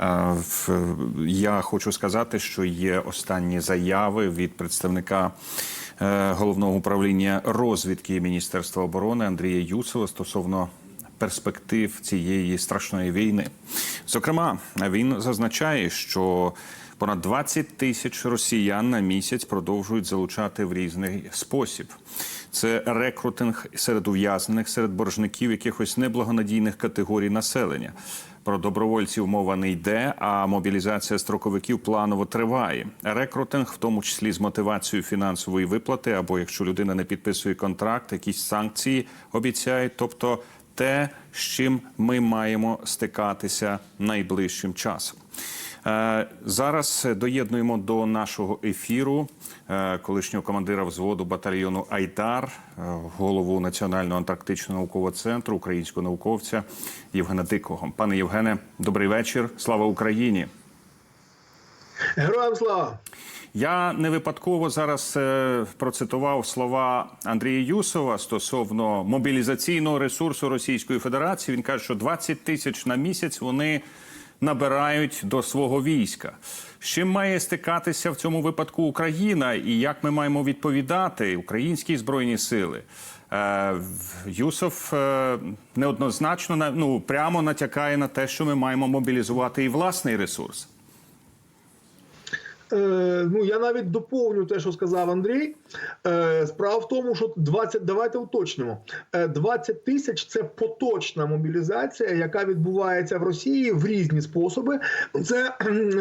Е, Я хочу сказати, що є останні заяви від представника е, головного управління розвідки Міністерства оборони Андрія Юсова стосовно перспектив цієї страшної війни. Зокрема, він зазначає, що понад 20 тисяч росіян на місяць продовжують залучати в різний спосіб. Це рекрутинг серед ув'язнених, серед боржників якихось неблагонадійних категорій населення. Про добровольців мова не йде, а мобілізація строковиків планово триває. Рекрутинг, в тому числі з мотивацією фінансової виплати, або якщо людина не підписує контракт, якісь санкції обіцяють. Тобто те, з чим ми маємо стикатися найближчим часом. Е, Зараз доєднуємо до нашого ефіру е, колишнього командира взводу батальйону Айдар, е, голову Національного антарктичного наукового центру, українського науковця Євгена Дикого. Пане Євгене, добрий вечір. Слава Україні. Героям слава! Я не випадково зараз е, процитував слова Андрія Юсова стосовно мобілізаційного ресурсу Російської Федерації. Він каже, що 20 тисяч на місяць вони набирають до свого війська. З чим має стикатися в цьому випадку Україна, і як ми маємо відповідати українські збройні сили? Е, Юсов е, неоднозначно на- ну, прямо натякає на те, що ми маємо мобілізувати і власний ресурс. Е, ну я навіть доповню те, що сказав Андрій. Е, справа в тому, що 20, давайте уточнимо. Е, 20 тисяч це поточна мобілізація, яка відбувається в Росії в різні способи. Це,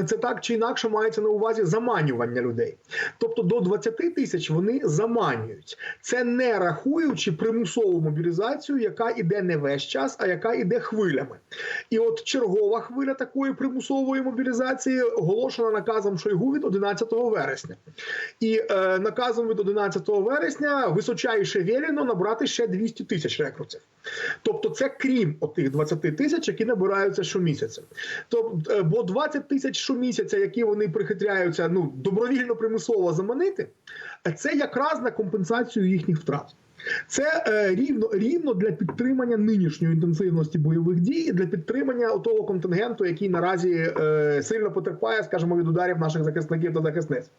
це так чи інакше мається на увазі заманювання людей. Тобто до 20 тисяч вони заманюють. Це не рахуючи примусову мобілізацію, яка іде не весь час, а яка іде хвилями. І от чергова хвиля такої примусової мобілізації оголошена наказом Шойгу від 11 вересня. І е, наказом від 11 вересня височайше велено набрати ще 200 тисяч рекрутів. Тобто, це крім отих 20 тисяч, які набираються щомісяця. Тобто, бо 20 тисяч щомісяця, які вони прихитряються ну добровільно примусово заманити, це якраз на компенсацію їхніх втрат. Це е, рівно рівно для підтримання нинішньої інтенсивності бойових дій, для підтримання того контингенту, який наразі е, сильно потерпає, скажімо, від ударів наших захисників та захисниць.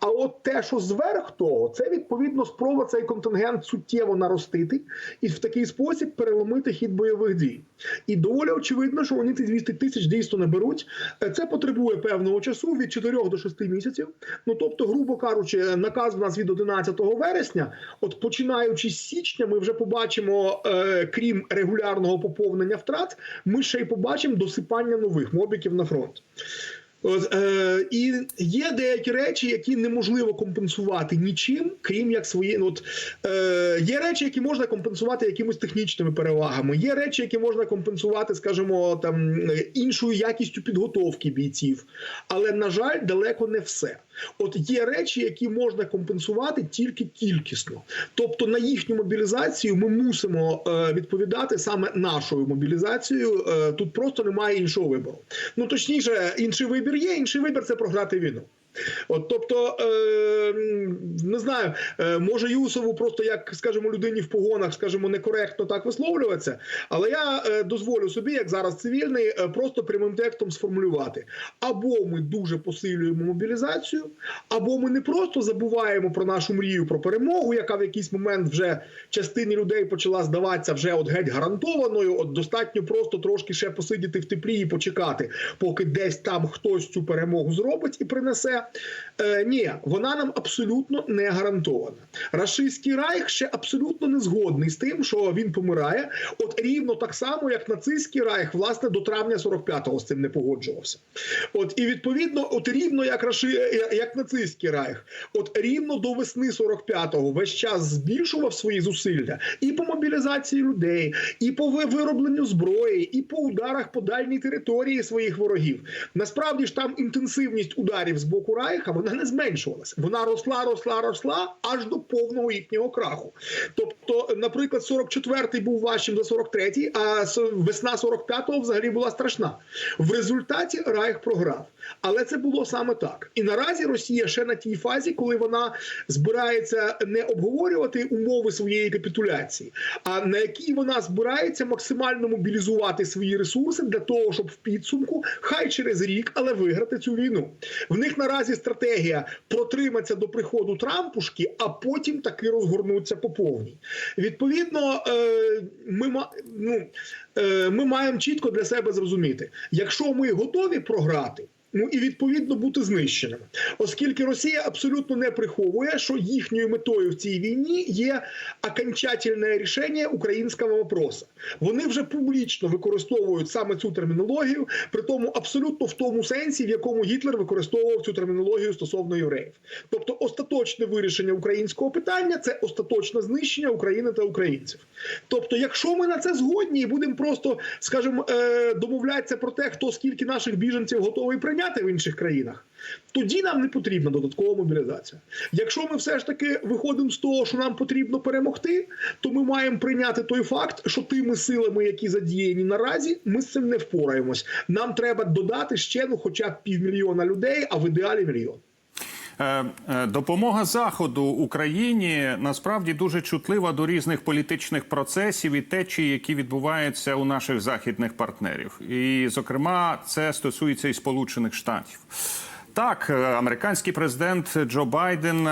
А от те, що зверх того, це відповідно спроба цей контингент суттєво наростити і в такий спосіб переломити хід бойових дій. І доволі очевидно, що вони ці 200 тисяч дійсно не беруть. Е, Це потребує певного часу від 4 до 6 місяців. Ну тобто, грубо кажучи, наказ у нас від 11 вересня. От починаючи з січня, ми вже побачимо, е, крім регулярного поповнення втрат, ми ще й побачимо досипання нових мобіків на фронт. От, е, і є деякі речі, які неможливо компенсувати нічим, крім як свої. ну, От, е, є речі, які можна компенсувати якимось технічними перевагами. Є речі, які можна компенсувати, скажімо, там е, іншою якістю підготовки бійців. Але на жаль, далеко не все. От є речі, які можна компенсувати тільки кількісно. Тобто на їхню мобілізацію ми мусимо е, відповідати саме нашою мобілізацією. Е, тут просто немає іншого вибору. Ну точніше, інший вибір є. Інший вибір це програти війну. От, тобто, е, не знаю, е, може Юсову просто як, скажімо, людині в погонах, скажімо, некоректно так висловлюватися, але я е, дозволю собі, як зараз цивільний, е, просто прямим текстом сформулювати: або ми дуже посилюємо мобілізацію, або ми не просто забуваємо про нашу мрію про перемогу, яка в якийсь момент вже частині людей почала здаватися вже от геть гарантованою. От достатньо просто трошки ще посидіти в теплі і почекати, поки десь там хтось цю перемогу зробить і принесе. Е, ні, вона нам абсолютно не гарантована. Рашистський райх ще абсолютно не згодний з тим, що він помирає. От рівно так само, як нацистський райх, власне, до травня 45-го з цим не погоджувався. От і відповідно, от рівно як раши, як нацистський райх, от рівно до весни 45-го весь час збільшував свої зусилля і по мобілізації людей, і по виробленню зброї, і по ударах по дальній території своїх ворогів. Насправді ж там інтенсивність ударів з боку боку Райха вона не зменшувалася. Вона росла, росла, росла аж до повного їхнього краху. Тобто, наприклад, 44-й був важчим за 43-й, а весна 45-го взагалі була страшна. В результаті Райх програв. Але це було саме так. І наразі Росія ще на тій фазі, коли вона збирається не обговорювати умови своєї капітуляції, а на якій вона збирається максимально мобілізувати свої ресурси для того, щоб в підсумку, хай через рік, але виграти цю війну. В них наразі стратегія протриматися до приходу Трампушки, а потім таки розгорнуться по повній. Відповідно, е, ми, ну, е, ми маємо чітко для себе зрозуміти, якщо ми готові програти. Ну і відповідно бути знищеними, оскільки Росія абсолютно не приховує, що їхньою метою в цій війні є окончательне рішення українського вопроса. Вони вже публічно використовують саме цю термінологію, при тому абсолютно в тому сенсі, в якому Гітлер використовував цю термінологію стосовно євреїв. Тобто, остаточне вирішення українського питання це остаточне знищення України та українців. Тобто, якщо ми на це згодні і будемо просто, скажімо, е, домовлятися про те, хто скільки наших біженців готовий прийняти в інших країнах, тоді нам не потрібна додаткова мобілізація. Якщо ми все ж таки виходимо з того, що нам потрібно перемогти, то ми маємо прийняти той факт, що тими силами, які задіяні наразі, ми з цим не впораємось. Нам треба додати ще ну, хоча б півмільйона людей, а в ідеалі мільйон. Е, е, Допомога заходу Україні насправді дуже чутлива до різних політичних процесів і течій, які відбуваються у наших західних партнерів. І, зокрема, це стосується і Сполучених Штатів. Так, е, американський президент Джо Байден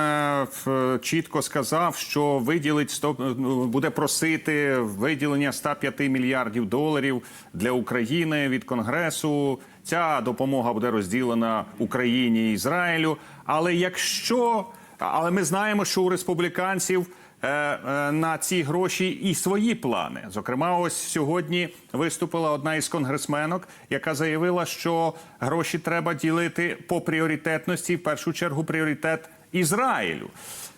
чітко сказав, що виділить 100, ну, буде просити виділення 105 мільярдів доларів для України від Конгресу. Ця допомога буде розділена Україні і Ізраїлю. Але якщо але ми знаємо, що у республіканців е, е, на ці гроші і свої плани. Зокрема, ось сьогодні виступила одна із конгресменок, яка заявила, що гроші треба ділити по пріоритетності, в першу чергу пріоритет Ізраїлю.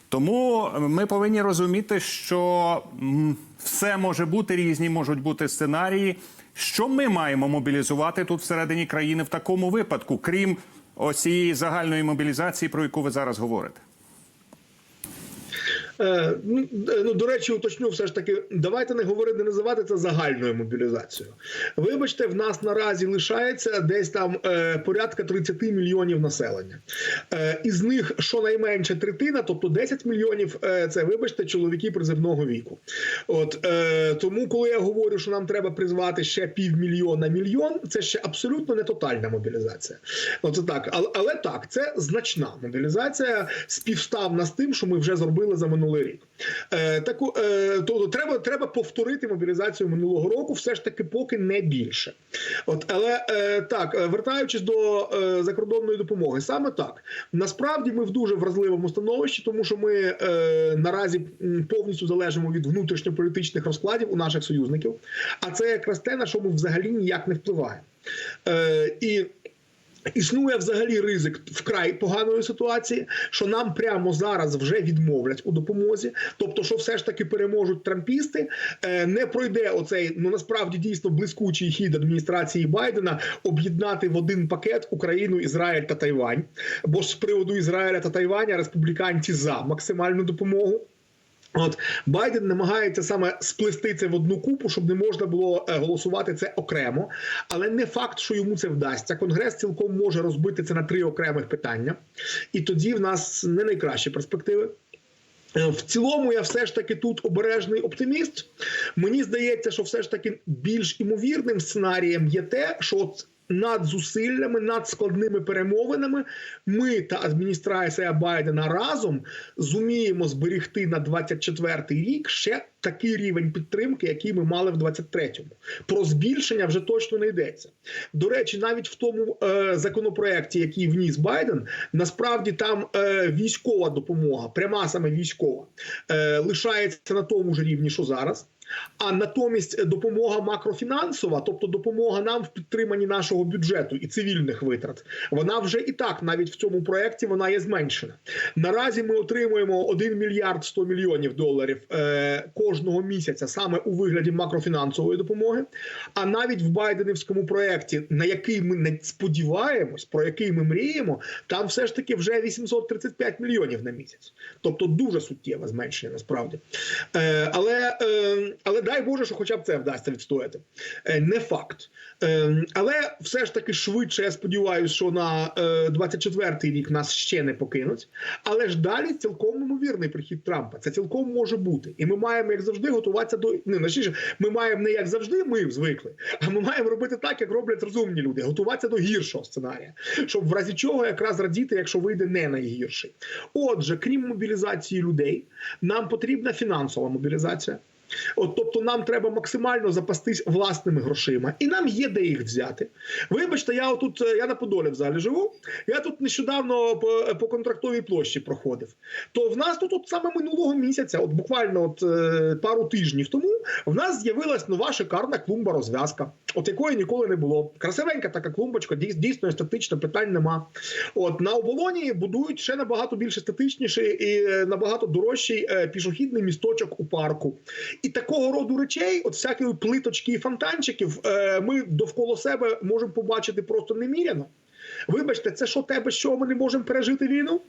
Тому ми повинні розуміти, що все може бути різні, можуть бути сценарії. Що ми маємо мобілізувати тут всередині країни в такому випадку, крім ось цієї загальної мобілізації, про яку ви зараз говорите? Е, ну, ну, до речі, уточню все ж таки, давайте не говорити, не називати це загальною мобілізацією. Вибачте, в нас наразі лишається десь там е, порядка 30 мільйонів населення. Е, із них щонайменше третина, тобто 10 мільйонів, е, це вибачте, чоловіки призивного віку. От е, тому, коли я говорю, що нам треба призвати ще півмільйона мільйон, це ще абсолютно не тотальна мобілізація. Ну це так, але, але так, це значна мобілізація, співставна з тим, що ми вже зробили за минулий рік. Е, таку, е, тобто треба, треба повторити мобілізацію минулого року, все ж таки, поки не більше. От, але е, так, е, вертаючись до е, закордонної допомоги, саме так насправді ми в дуже вразливому становищі, тому що ми е, наразі повністю залежимо від внутрішньополітичних розкладів у наших союзників. А це якраз те, на що ми взагалі ніяк не впливаємо. Е, і Існує взагалі ризик вкрай поганої ситуації, що нам прямо зараз вже відмовлять у допомозі. Тобто, що все ж таки переможуть трампісти, е, не пройде оцей ну насправді дійсно блискучий хід адміністрації Байдена об'єднати в один пакет Україну, Ізраїль та Тайвань. Бо ж з приводу Ізраїля та Тайваня республіканці за максимальну допомогу. От Байден намагається саме сплести це в одну купу, щоб не можна було е, голосувати це окремо. Але не факт, що йому це вдасться. Конгрес цілком може розбити це на три окремих питання, і тоді в нас не найкращі перспективи. Е, В цілому я все ж таки тут обережний оптиміст. Мені здається, що все ж таки більш імовірним сценарієм є те, що от над зусиллями, над складними перемовинами ми та адміністрація Байдена разом зуміємо зберегти на 24-й рік ще такий рівень підтримки, який ми мали в 23-му. Про збільшення вже точно не йдеться. До речі, навіть в тому е, законопроекті, який вніс Байден, насправді там е, військова допомога, пряма саме військова, е, лишається на тому ж рівні, що зараз. А натомість допомога макрофінансова, тобто допомога нам в підтриманні нашого бюджету і цивільних витрат, вона вже і так навіть в цьому проєкті вона є зменшена. Наразі ми отримуємо 1 мільярд 100 мільйонів доларів е, кожного місяця саме у вигляді макрофінансової допомоги. А навіть в Байденівському проєкті, на який ми не сподіваємось, про який ми мріємо, там все ж таки вже 835 мільйонів на місяць. Тобто дуже суттєве зменшення насправді. Е, але, е, але дай Боже, що хоча б це вдасться відстояти. Е, не факт. Е, але все ж таки швидше, я сподіваюся, що на е, 24-й рік нас ще не покинуть. Але ж далі цілком ймовірний прихід Трампа. Це цілком може бути. І ми маємо, як завжди, готуватися до не точніше, ми маємо не як завжди, ми звикли, а ми маємо робити так, як роблять розумні люди, готуватися до гіршого сценарія, щоб в разі чого якраз радіти, якщо вийде не найгірший. Отже, крім мобілізації людей, нам потрібна фінансова мобілізація. От, тобто нам треба максимально запастись власними грошима, і нам є де їх взяти. Вибачте, я отут е, я на Подолі взагалі живу. Я тут нещодавно по, по контрактовій площі проходив. То в нас тут от саме минулого місяця, от буквально от е, пару тижнів тому, в нас з'явилась нова шикарна клумба розв'язка, от якої ніколи не було. Красивенька така клумбочка, дійс- дійсно естетична, питань нема. От на оболоні будують ще набагато більш естетичніший і е, набагато дорожчий е, пішохідний місточок у парку. І такого роду речей, от всякої плиточки і фонтанчиків, е, ми довкола себе можемо побачити просто неміряно. Вибачте, це що тебе, що ми не можемо пережити війну?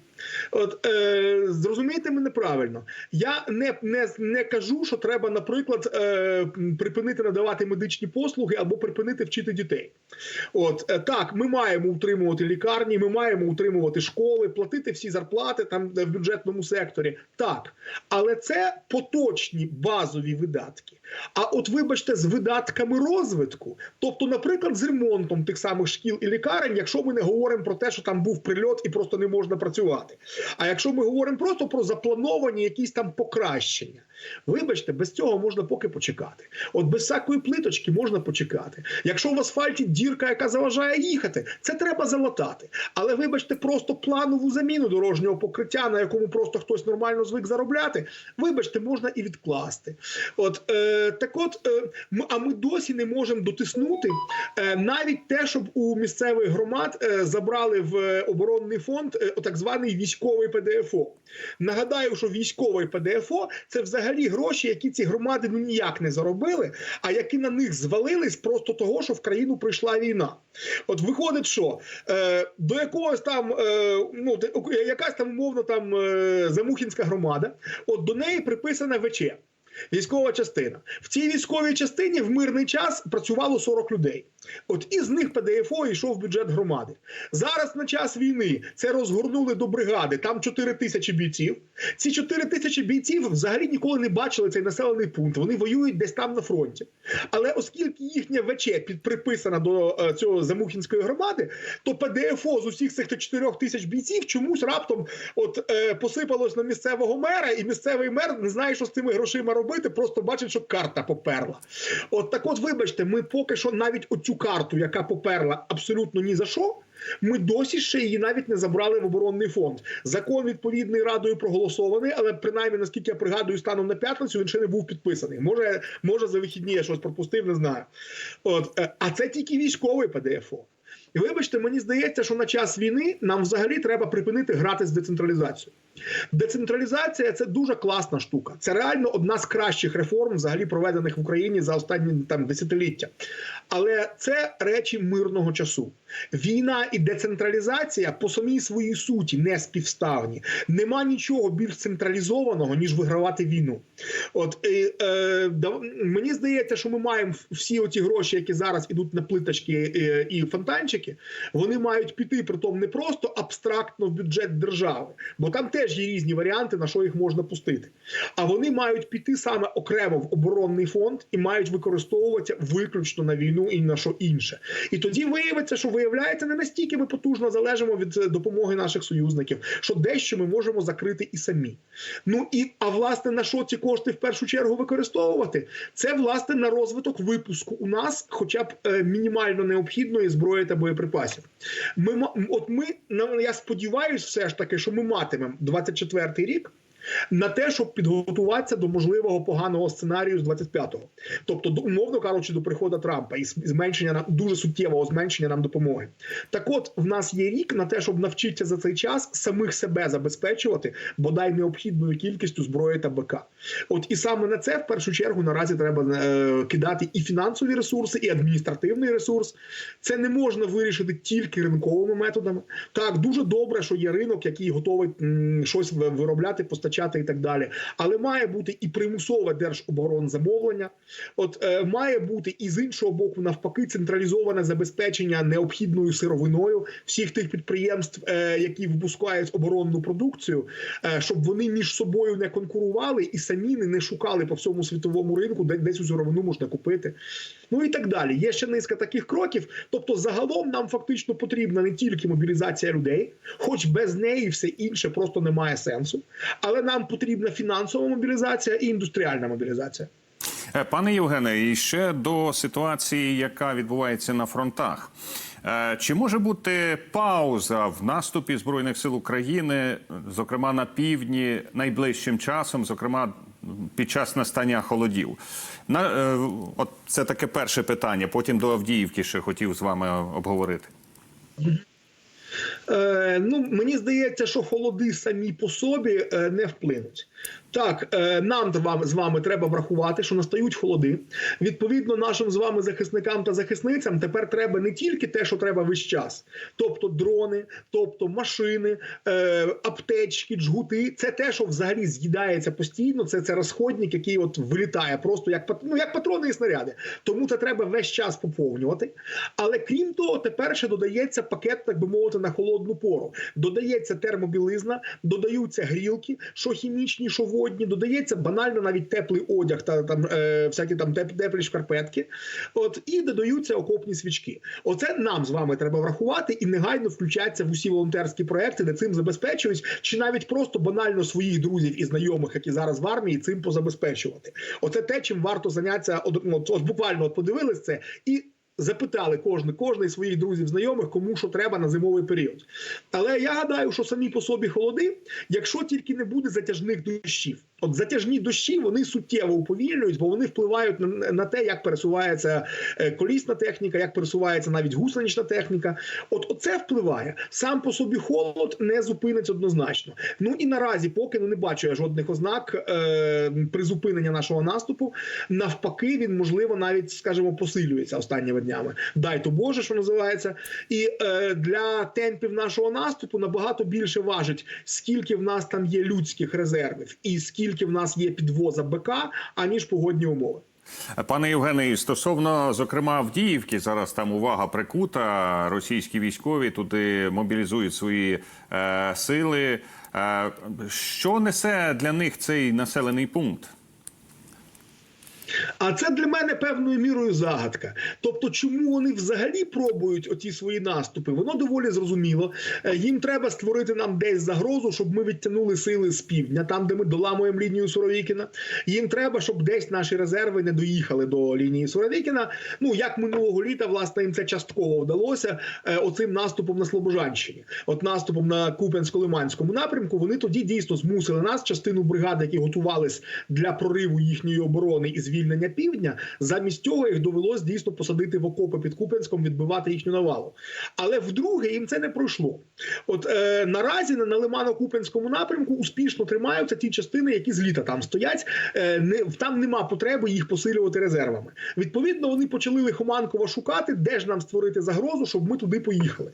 От е, зрозумійте мене правильно. Я не, не, не кажу, що треба, наприклад, е, припинити надавати медичні послуги або припинити вчити дітей. От е, так, ми маємо утримувати лікарні, ми маємо утримувати школи, платити всі зарплати там е, в бюджетному секторі. Так, але це поточні базові видатки. А от вибачте, з видатками розвитку, тобто, наприклад, з ремонтом тих самих шкіл і лікарень, якщо ми не говоримо про те, що там був прильот і просто не можна працювати. А якщо ми говоримо просто про заплановані якісь там покращення, вибачте, без цього можна поки почекати. От без всякої плиточки можна почекати. Якщо в асфальті дірка, яка заважає їхати, це треба залатати. Але вибачте, просто планову заміну дорожнього покриття, на якому просто хтось нормально звик заробляти, вибачте, можна і відкласти. От е, так, от е, а ми досі не можемо дотиснути е, навіть те, щоб у місцевих громад е, забрали в е, оборонний фонд е, так званий військовий ПДФО. Нагадаю, що військовий ПДФО це взагалі гроші, які ці громади ну ніяк не заробили, а які на них звалились просто того, що в країну прийшла війна. От виходить, що е, до якогось там ну якась там умовно там Замухінська громада, от до неї приписана ВЧ. Військова частина в цій військовій частині в мирний час працювало 40 людей. От із них ПДФО йшов в бюджет громади. Зараз на час війни це розгорнули до бригади. Там 4 тисячі бійців. Ці 4 тисячі бійців взагалі ніколи не бачили цей населений пункт. Вони воюють десь там на фронті. Але оскільки їхня ВЧ підприписана до е, цього замухінської громади, то ПДФО з усіх цих 4 тисяч бійців чомусь раптом от е, посипалось на місцевого мера, і місцевий мер не знає, що з цими грошима робити, просто бачить, що карта поперла. От так, от, вибачте, ми поки що навіть оцю карту, яка поперла абсолютно ні за що. Ми досі ще її навіть не забрали в оборонний фонд. Закон відповідний радою проголосований, але принаймні, наскільки я пригадую, станом на п'ятницю він ще не був підписаний. Може, може за вихідні я щось пропустив, не знаю. От е, а це тільки військовий ПДФО. І вибачте, мені здається, що на час війни нам взагалі треба припинити грати з децентралізацією. Децентралізація це дуже класна штука. Це реально одна з кращих реформ, взагалі проведених в Україні за останні там десятиліття. Але це речі мирного часу. Війна і децентралізація по самій своїй суті не співставні. Нема нічого більш централізованого ніж вигравати війну. От і, е, да- мені здається, що ми маємо всі оті гроші, які зараз ідуть на плиточки е, і фонтанчики, вони мають піти притом не просто абстрактно в бюджет держави, бо там теж є різні варіанти, на що їх можна пустити. А вони мають піти саме окремо в оборонний фонд і мають використовуватися виключно на війну і на що інше. І тоді виявиться, що виявляється не настільки ми потужно залежимо від е, допомоги наших союзників, що дещо ми можемо закрити і самі. Ну і а власне на що ці кошти в першу чергу використовувати? Це власне на розвиток випуску у нас, хоча б е, мінімально необхідної зброї та боєприпасів. Ми от ми я сподіваюся, все ж таки, що ми матимемо 24-й рік. На те, щоб підготуватися до можливого поганого сценарію з 25-го. Тобто, умовно кажучи, до приходу Трампа і зменшення нам дуже суттєвого зменшення нам допомоги. Так, от в нас є рік на те, щоб навчитися за цей час самих себе забезпечувати бодай необхідною кількістю зброї та БК. От і саме на це в першу чергу наразі треба е, кидати і фінансові ресурси, і адміністративний ресурс. Це не можна вирішити тільки ринковими методами. Так, дуже добре, що є ринок, який готовий м, щось виробляти, постачати і так далі. Але має бути і примусове держоборонзамовлення. От е, має бути і з іншого боку, навпаки, централізоване забезпечення необхідною сировиною всіх тих підприємств, е, які випускають оборонну продукцію, е, щоб вони між собою не конкурували і самі не, шукали по всьому світовому ринку, де, де цю сировину можна купити. Ну і так далі. Є ще низка таких кроків. Тобто, загалом нам фактично потрібна не тільки мобілізація людей, хоч без неї все інше просто не має сенсу. Але нам потрібна фінансова мобілізація і індустріальна мобілізація. Е, Пане Євгене, і ще до ситуації, яка відбувається на фронтах. Е, Чи може бути пауза в наступі збройних сил України, зокрема на півдні, найближчим часом, зокрема під час настання холодів? На е, от це таке перше питання. Потім до Авдіївки ще хотів з вами обговорити. Е, ну, мені здається, що холоди самі по собі е, не вплинуть. Так, е, нам з вами, треба врахувати, що настають холоди. Відповідно, нашим з вами захисникам та захисницям тепер треба не тільки те, що треба весь час, тобто дрони, тобто машини, е, аптечки, джгути. Це те, що взагалі з'їдається постійно. Це, це розходник, який от вилітає просто як ну, як патрони і снаряди. Тому це треба весь час поповнювати. Але крім того, тепер ще додається пакет, так би мовити, на холодну пору. Додається термобілизна, додаються грілки, що хімічні, що водні, додається банально навіть теплий одяг та там е, всякі там теп- теплі шкарпетки. От і додаються окопні свічки. Оце нам з вами треба врахувати і негайно включатися в усі волонтерські проекти, де цим забезпечують, чи навіть просто банально своїх друзів і знайомих, які зараз в армії, цим позабезпечувати. Оце те, чим варто зайнятися. От, от, от буквально от подивились це і. Запитали кожен, з своїх друзів, знайомих, кому що треба на зимовий період. Але я гадаю, що самі по собі холоди, якщо тільки не буде затяжних дощів. От затяжні дощі вони суттєво уповільнюють, бо вони впливають на, на те, як пересувається е, колісна техніка, як пересувається навіть гусенична техніка. От оце впливає. Сам по собі холод не зупиниться однозначно. Ну і наразі, поки ну, не бачу я жодних ознак е, призупинення нашого наступу. Навпаки, він можливо навіть, скажімо, посилюється останніми днями. Дай то Боже, що називається. І е, для темпів нашого наступу набагато більше важить, скільки в нас там є людських резервів, і скільки в нас є підвоза БК, аніж погодні умови. Пане Євгене, стосовно зокрема Авдіївки, зараз там увага прикута. Російські військові туди мобілізують свої е, сили. Е, що несе для них цей населений пункт? А це для мене певною мірою загадка. Тобто, чому вони взагалі пробують оті свої наступи? Воно доволі зрозуміло. Е, Їм треба створити нам десь загрозу, щоб ми відтягнули сили з півдня, там де ми доламуємо лінію Суровікіна. Їм треба, щоб десь наші резерви не доїхали до лінії Суровікіна. Ну як минулого літа, власне, їм це частково вдалося е, оцим наступом на Слобожанщині. От наступом на Куп'янсько-Лиманському напрямку. Вони тоді дійсно змусили нас, частину бригад, які готувались для прориву їхньої оборони і звільнення півдня. Замість цього їх довелось дійсно посадити в окопи під Куп'янськом, відбивати їхню навалу. Але вдруге їм це не пройшло. От е, наразі на Лимано-Куп'янському напрямку успішно тримаються ті частини, які з літа там стоять. Е, не там нема потреби їх посилювати резервами. Відповідно, вони почали лихоманково шукати, де ж нам створити загрозу, щоб ми туди поїхали.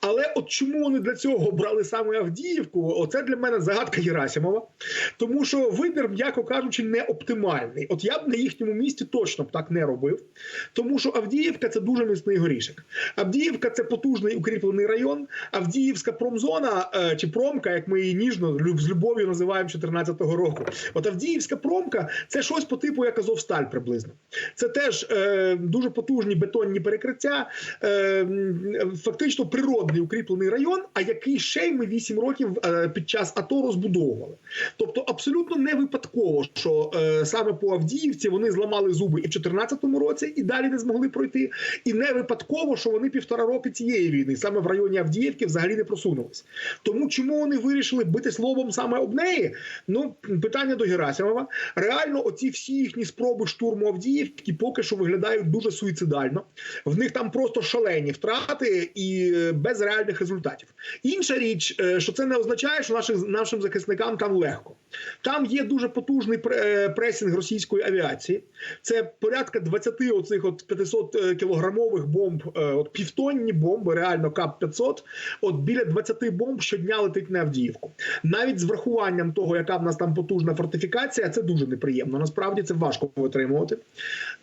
Але от чому вони для цього обрали саме Авдіївку? Оце для мене загадка Герасимова, тому що вибір, м'яко кажучи, не оптимальний. От я б на їхньому місці точно б так не робив, тому що Авдіївка це дуже міцний горішок. Авдіївка це потужний укріплений район. Авдіївська промзона е, чи промка, як ми її ніжно з любов'ю називаємо 14-го року. От Авдіївська промка це щось по типу як Азовсталь приблизно. Це теж е, дуже потужні бетонні перекриття, е, фактично природний укріплений район, а який ще й ми 8 років е, під час АТО розбудовували. Тобто абсолютно не випадково, що е, саме по Авдіївці вони зламали зуби і в 2014 році, і далі не змогли пройти. І не випадково, що вони півтора роки цієї війни саме в районі Авдіївки взагалі не просунулись. Тому чому вони вирішили бити словом саме об неї? Ну питання до Герасимова. Реально, оці всі їхні спроби штурму Авдіївки поки що виглядають дуже суїцидально. В них там просто шалені втрати і е, без реальних результатів. Інша річ, е, що це не означає, що нашим нашим захисникам там легко. Там є дуже потужний е, пресінг російської авіації. Це порядка 20 оцих от 500 кілограмових бомб, е, от півтонні бомби, реально КАП 500 От біля 20 бомб щодня летить на Авдіївку. Навіть з врахуванням того, яка в нас там потужна фортифікація, це дуже неприємно. Насправді це важко витримувати.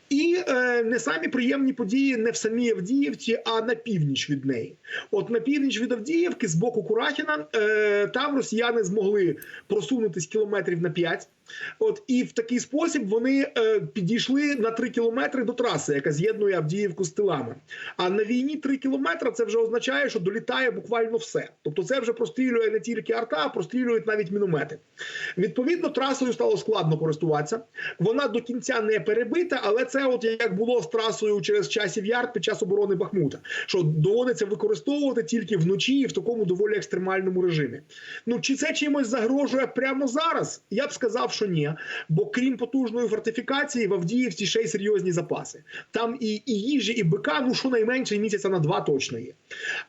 І е, не самі приємні події не в самій Авдіївці, а на північ від неї. От на північ від Авдіївки, з боку Курахіна, е, там росіяни змогли просунутись кілометрів на 5. От і в такий спосіб вони е, підійшли на 3 кілометри до траси, яка з'єднує Авдіївку з тилами. А на війні 3 кілометри це вже означає, що долітає буквально все. Тобто, це вже прострілює не тільки арта, а прострілюють навіть міномети. Відповідно, трасою стало складно користуватися. Вона до кінця не перебита, але це, от як було з трасою через часів яр під час оборони Бахмута, що доводиться використовувати тільки вночі і в такому доволі екстремальному режимі. Ну чи це чимось загрожує прямо зараз? Я б сказав, що ні. Бо крім потужної фортифікації, в Авдіївці ще й серйозні запаси. Там і, і їжі, і бика, ну щонайменше місяця на два точно є.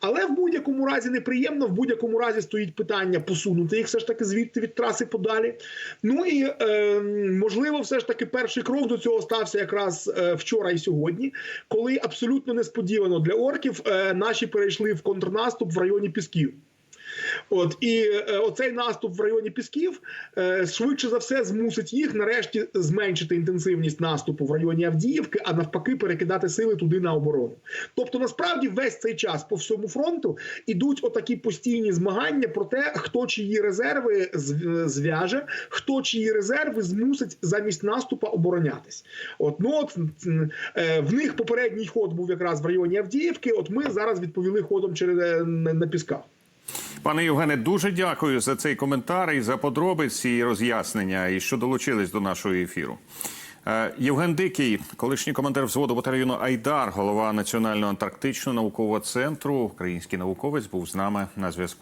Але в будь-якому разі неприємно, в будь-якому разі стоїть питання посунути їх все ж таки звідти від траси подалі. Ну і е, можливо, все ж таки перший крок до цього стався якраз е, вчора і сьогодні, коли абсолютно несподівано для орків е, наші перейшли в контрнаступ в районі Пісків. От і е, оцей наступ в районі Пісків е, швидше за все змусить їх нарешті зменшити інтенсивність наступу в районі Авдіївки, а навпаки, перекидати сили туди на оборону. Тобто, насправді, весь цей час по всьому фронту ідуть отакі постійні змагання про те, хто чиї резерви зв'яже, хто чиї резерви змусить замість наступа оборонятись. От ну от е, в них попередній ход був якраз в районі Авдіївки. От ми зараз відповіли ходом через на Пісках. Пане Євгене, дуже дякую за цей коментар і за подробиці і роз'яснення, і що долучились до нашого ефіру. Е, Євген Дикий, колишній командир взводу батальйону Айдар, голова Національного антарктичного наукового центру, український науковець, був з нами на зв'язку.